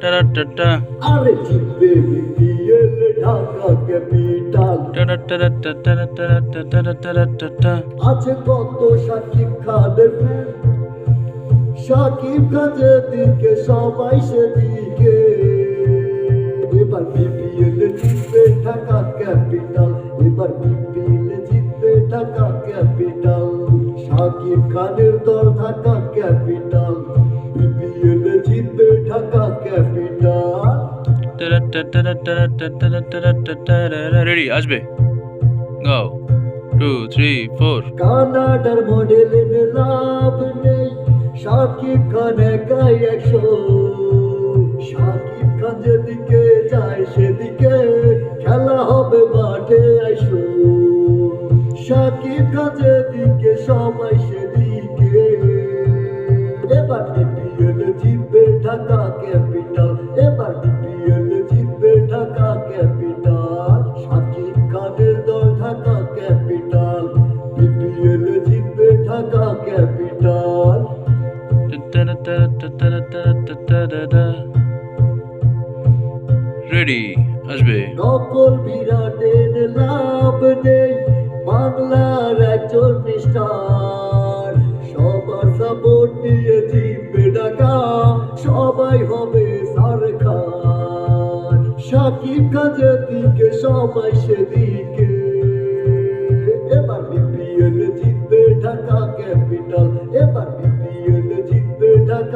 টারা টাটা আরে জিতবে বিপিএল ঢাকা ক্যাপিটাল টারা টারা টারা টারা টারা টারা টাটা আছে কত সাকিব খানের। সাকিব খান যেদিকে সবাই সেদিকে এবার বিপিএল জিতবে ঢাকা ক্যাপিটাল। এবার বিপিএল জিতবে ঢাকা ক্যাপিটাল। সাকিব খানের দল ঢাকা ক্যাপিটাল। রেডি আসবে। গাও টু থ্রি ফোর কানাডার মডেল লাভ নেই। সাকিব খান একাই একশো। সাকিব খান যেদিকে যায় সেদিকে খেলা হবে মাঠে আইসো সাকিব খান যেদিকে সবাই সেদিকে রেডি আসবে। নকল বিরাটের লাভ নেই বাংলার একজন স্টার। সবার সাপোর্ট নিয়ে জিতবে ঢাকা, সবাই হবে সার খান সাকিব খান যেদিকে, সবাই সেদিকে। এবার বিপিএল জিতবে ঢাকা ক্যাপিটাল, এবার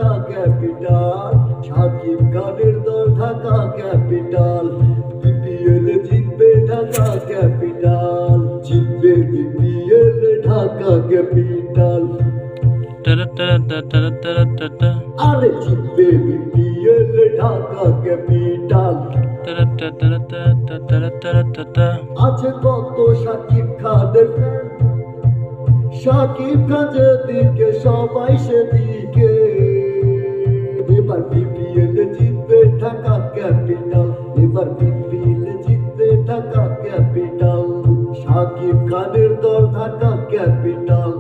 ঢাকা ক্যাপিটাল সাকিব খানের দল ঢাকা ক্যাপিটাল বিপিএল জিতবে ঢাকা ক্যাপিটাল জিতবে বিপিএল ঢাকা ক্যাপিটাল। আরে জিতবে বিপিএল ঢাকা ক্যাপিটাল। আছে কত সাকিব খানের সাকিব খান যেদিকে সবাই সেদিকে। এবার বিপিএল জিতবে ঢাকা ক্যাপিটাল, এবার বিপিএল জিতবে ঢাকা ক্যাপিটাল। সাকিব খানের দল ঢাকা ক্যাপিটাল।